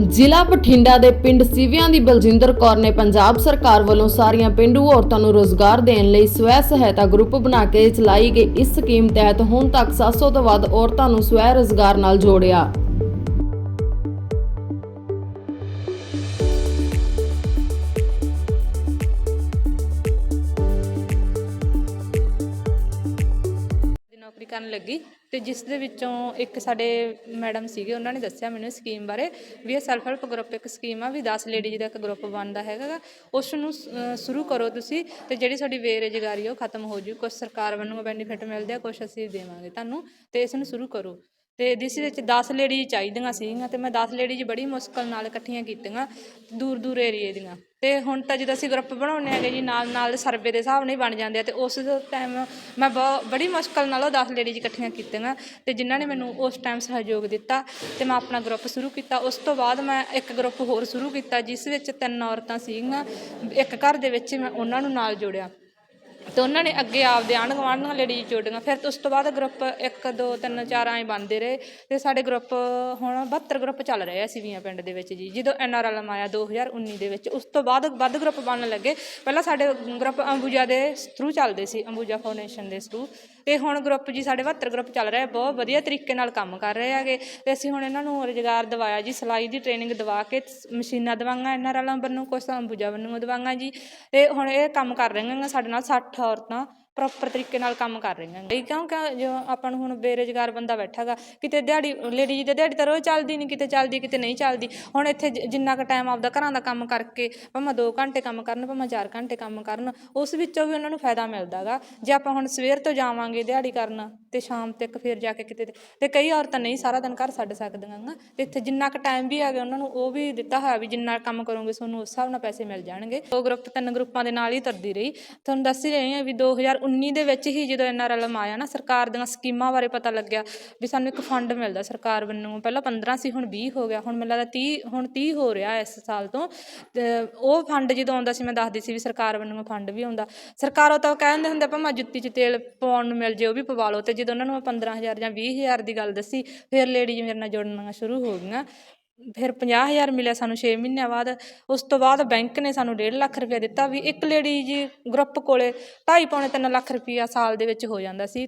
ਜ਼ਿਲ੍ਹਾ ਬਠਿੰਡਾ ਦੇ ਪਿੰਡ ਸਿਵਿਆਂ ਦੀ ਬਲਜਿੰਦਰ ਕੌਰ ਨੇ ਪੰਜਾਬ ਸਰਕਾਰ ਵੱਲੋਂ ਸਾਰੀਆਂ ਪਿੰਡੂ ਔਰਤਾਂ ਨੂੰ ਰੋਜ਼ਗਾਰ ਦੇਣ ਲਈ ਸਵੈ ਸਹਾਇਤਾ ਗਰੁੱਪ ਬਣਾ ਕੇ ਚਲਾਈ ਗਈ ਇਸ ਸਕੀਮ ਤਹਿਤ ਹੁਣ ਤੱਕ 700 ਤੋਂ ਵੱਧ ਔਰਤਾਂ ਨੂੰ ਸਵੈ ਰੋਜ਼ਗਾਰ ਨਾਲ ਜੋੜਿਆ। ਕਰਨ ਲੱਗੀ ਤੇ ਜਿਸ ਦੇ ਵਿੱਚੋਂ ਇੱਕ ਸਾਡੇ ਮੈਡਮ ਸੀਗੇ, ਉਹਨਾਂ ਨੇ ਦੱਸਿਆ ਮੈਨੂੰ ਸਕੀਮ ਬਾਰੇ ਵੀ ਇਹ ਸੈਲਫ ਹੈਲਪ ਗਰੁੱਪ ਇੱਕ ਸਕੀਮ ਆ ਵੀ 10 ਲੇਡੀਜ਼ ਦਾ ਇੱਕ ਗਰੁੱਪ ਬਣਦਾ ਹੈਗਾ। ਗਾ। ਉਸ ਨੂੰ ਸ਼ੁਰੂ ਕਰੋ ਤੁਸੀਂ ਤੇ ਜਿਹੜੀ ਤੁਹਾਡੀ ਬੇਰੁਜ਼ਗਾਰੀ ਉਹ ਖਤਮ ਹੋ ਜੂ। ਕੁਝ ਸਰਕਾਰ ਵੱਲੋਂ ਬੈਨੀਫਿਟ ਮਿਲਦੇ ਆ ਕੁਝ ਅਸੀਂ ਦੇਵਾਂਗੇ ਤੁਹਾਨੂੰ ਤੇ ਇਸ ਨੂੰ ਸ਼ੁਰੂ ਕਰੋ। ਤੇ ਜਿਸ ਵਿੱਚ 10 ਲੇਡੀਜ਼ ਚਾਹੀਦੀਆਂ ਸੀਗੀਆਂ ਤੇ ਮੈਂ 10 ਲੇਡੀਜ਼ ਬੜੀ ਮੁਸ਼ਕਲ ਨਾਲ ਇਕੱਠੀਆਂ ਕੀਤੀਆਂ ਦੂਰ ਦੂਰ ਏਰੀਏ ਦੀਆਂ। ਤੇ ਹੁਣ ਤਾਂ ਜਦੋਂ ਅਸੀਂ ਗਰੁੱਪ ਬਣਾਉਂਦੇ ਹੈਗੇ ਜੀ, ਨਾਲ ਨਾਲ ਸਰਵੇ ਦੇ ਹਿਸਾਬ ਨਾਲ ਹੀ ਬਣ ਜਾਂਦੇ ਆ ਤੇ ਉਸ ਟਾਈਮ ਮੈਂ ਬਹੁ- ਬੜੀ ਮੁਸ਼ਕਲ ਨਾਲ ਉਹ 10 ਲੇਡੀਜ਼ ਇਕੱਠੀਆਂ ਕੀਤੀਆਂ ਤੇ ਜਿਨ੍ਹਾਂ ਨੇ ਮੈਨੂੰ ਉਸ ਟਾਈਮ ਸਹਿਯੋਗ ਦਿੱਤਾ ਤੇ ਮੈਂ ਆਪਣਾ ਗਰੁੱਪ ਸ਼ੁਰੂ ਕੀਤਾ। ਉਸ ਤੋਂ ਬਾਅਦ ਮੈਂ ਇੱਕ ਗਰੁੱਪ ਹੋਰ ਸ਼ੁਰੂ ਕੀਤਾ, ਜਿਸ ਵਿੱਚ ਤਿੰਨ ਔਰਤਾਂ ਸੀਗੀਆਂ। ਇੱਕ ਘਰ ਦੇ ਵਿੱਚ ਮੈਂ ਉਹਨਾਂ ਨੂੰ ਨਾਲ ਜੋੜਿਆ। ਤੇ ਉਹਨਾਂ ਨੇ ਅੱਗੇ ਆਪਦੇ ਆਂਢ ਗੁਆਂਢ ਨਾਲ ਲੇਡੀਜ਼ ਜੋੜੀਆਂ ਫਿਰ ਉਸ ਤੋਂ ਬਾਅਦ ਗਰੁੱਪ 1 2 3 4 ਐਂ ਬਣਦੇ ਰਹੇ ਤੇ ਸਾਡੇ ਗਰੁੱਪ ਹੁਣ 72 ਗਰੁੱਪ ਚੱਲ ਰਹੇ ਆ ਸਿਵੀਆਂ ਪਿੰਡ ਦੇ ਵਿੱਚ ਜੀ। ਜਦੋਂ ਐਨਆਰਐਲ ਆਇਆ 2019 ਦੇ ਵਿੱਚ, ਉਸ ਤੋਂ ਬਾਅਦ ਵੱਧ ਗਰੁੱਪ ਬਣਨ ਲੱਗੇ। ਪਹਿਲਾਂ ਸਾਡੇ ਗਰੁੱਪ ਅੰਬੂਜਾ ਦੇ ਥਰੂ ਚੱਲਦੇ ਸੀ, ਅੰਬੂਜਾ ਫਾਊਂਡੇਸ਼ਨ ਦੇ ਥਰੂ ਤੇ ਹੁਣ ਗਰੁੱਪ ਜੀ ਸਾਡੇ 72 ਗਰੁੱਪ ਚੱਲ ਰਿਹਾ ਬਹੁਤ ਵਧੀਆ ਤਰੀਕੇ ਨਾਲ ਕੰਮ ਕਰ ਰਹੇ ਹੈਗੇ। ਤੇ ਅਸੀਂ ਹੁਣ ਇਹਨਾਂ ਨੂੰ ਰੁਜ਼ਗਾਰ ਦਿਵਾਇਆ ਜੀ, ਸਿਲਾਈ ਦੀ ਟ੍ਰੇਨਿੰਗ ਦਵਾ ਕੇ ਮਸ਼ੀਨਾਂ ਦਵਾਈਆਂ ਐਨਆਰਐਲ ਨੂੰ ਕੁਛ ਅੰਬੂਜਾ ਵੱਲੋਂ ਦਵਾਈਆਂ ਜੀ। ਤੇ ਹੁਣ ਇਹ ਕੰਮ ਕਰ ਰਹੀਆਂ ਗਾ ਸਾਡੇ ਨਾਲ 60 ਔਰਤਾਂ ਪ੍ਰੋਪਰ ਤਰੀਕੇ ਨਾਲ ਕੰਮ ਕਰ ਰਹੀਆਂ ਨੇ। ਕਿਉਂਕਿ ਜੋ ਆਪਾਂ ਨੂੰ ਹੁਣ ਬੇਰੁਜ਼ਗਾਰ ਬੰਦਾ ਬੈਠਾਗਾ, ਕਿਤੇ ਦਿਹਾੜੀ ਲੇਡੀਜ਼ ਦੇ ਦਿਹਾੜੀ ਤਾਂ ਰੋਜ਼ ਚੱਲਦੀ ਨਹੀਂ ਕਿਤੇ ਚੱਲਦੀ, ਕਿਤੇ ਨਹੀਂ ਚੱਲਦੀ। ਹੁਣ ਇੱਥੇ ਜਿੰਨਾ ਕੁ ਟਾਈਮ ਆਪਦਾ ਘਰਾਂ ਦਾ ਕੰਮ ਕਰਕੇ, ਭਾਵੇਂ 2 ਘੰਟੇ ਕੰਮ ਕਰਨ, ਭਾਵੇਂ 4 ਘੰਟੇ ਕੰਮ ਕਰਨ, ਉਸ ਵਿੱਚੋਂ ਵੀ ਉਹਨਾਂ ਨੂੰ ਫਾਇਦਾ ਮਿਲਦਾਗਾ। ਜੇ ਆਪਾਂ ਹੁਣ ਸਵੇਰ ਤੋਂ ਜਾਵਾਂਗੇ ਦਿਹਾੜੀ ਕਰਨ ਤੇ ਸ਼ਾਮ ਤੱਕ ਫਿਰ ਜਾ ਕੇ ਕਿਤੇ, ਤੇ ਕਈ ਔਰਤਾਂ ਨਹੀਂ ਸਾਰਾ ਦਿਨ ਘਰ ਛੱਡ ਸਕਦੀਆਂ ਗਾ। ਤੇ ਇੱਥੇ ਜਿੰਨਾ ਕੁ ਟਾਈਮ ਵੀ ਹੈਗਾ ਉਹਨਾਂ ਨੂੰ, ਉਹ ਵੀ ਦਿੱਤਾ ਹੋਇਆ ਵੀ ਜਿੰਨਾ ਕੰਮ ਕਰੋਗੇ, ਤੁਹਾਨੂੰ ਉਸ ਹਿਸਾਬ ਨਾਲ ਪੈਸੇ ਮਿਲ ਜਾਣਗੇ। ਦੋ ਗਰੁੱਪ ਤਿੰਨ ਗਰੁੱਪਾਂ ਦੇ ਨਾਲ ਹੀ ਤਰਦੀ ਰਹੀ। ਤੁਹਾਨੂੰ ਦੱਸ ਹੀ ਰਹੀ ਹਾਂ ਵੀ 2019 ਦੇ ਵਿੱਚ ਹੀ ਜਦੋਂ ਐਨਆਰਐਲ ਆਇਆ ਨਾ, ਸਰਕਾਰ ਦੀਆਂ ਸਕੀਮਾਂ ਬਾਰੇ ਪਤਾ ਲੱਗਿਆ ਵੀ ਸਾਨੂੰ ਇੱਕ ਫੰਡ ਮਿਲਦਾ ਸਰਕਾਰ ਵੱਲੋਂ। ਪਹਿਲਾਂ 15 ਸੀ, ਹੁਣ 20 ਹੋ ਗਿਆ। ਹੁਣ ਮੈਨੂੰ ਲੱਗਦਾ 30 ਹੁਣ 30 ਹੋ ਰਿਹਾ ਇਸ ਸਾਲ ਤੋਂ। ਤੇ ਉਹ ਫੰਡ ਜਦੋਂ ਆਉਂਦਾ ਸੀ, ਮੈਂ ਦੱਸਦੀ ਸੀ ਵੀ ਸਰਕਾਰ ਵੱਲੋਂ ਫੰਡ ਵੀ ਆਉਂਦਾ। ਸਰਕਾਰੋਂ ਤਾਂ ਕਹਿੰਦੇ ਹੁੰਦੇ ਭਾਵੇਂ ਜੁੱਤੀ 'ਚ ਤੇਲ ਪਾਉਣ ਨੂੰ ਮਿਲ ਜੇ, ਉਹ ਵੀ ਪਵਾ ਲਓ। ਤੇ ਜਦੋਂ ਉਹਨਾਂ ਨੂੰ ਮੈਂ 15000 ਜਾਂ 20000 ਦੀ ਗੱਲ ਦੱਸੀ, ਫਿਰ ਲੇਡੀਜ਼ ਮੇਰੇ ਨਾਲ ਜੁੜਨੀਆਂ ਸ਼ੁਰੂ ਹੋ ਗਈਆਂ। ਫਿਰ 50000 ਮਿਲਿਆ ਸਾਨੂੰ 6 ਮਹੀਨਿਆਂ ਬਾਅਦ। ਉਸ ਤੋਂ ਬਾਅਦ ਬੈਂਕ ਨੇ ਸਾਨੂੰ 1.5 ਲੱਖ ਰੁਪਏ ਦਿੱਤਾ ਵੀ ਇੱਕ ਲੇਡੀ ਜੀ ਗਰੁੱਪ ਕੋਲੇ 2.5 ਪੌਣੇ 3 ਲੱਖ ਰੁਪਈਆ ਸਾਲ ਦੇ ਵਿੱਚ ਹੋ ਜਾਂਦਾ ਸੀ।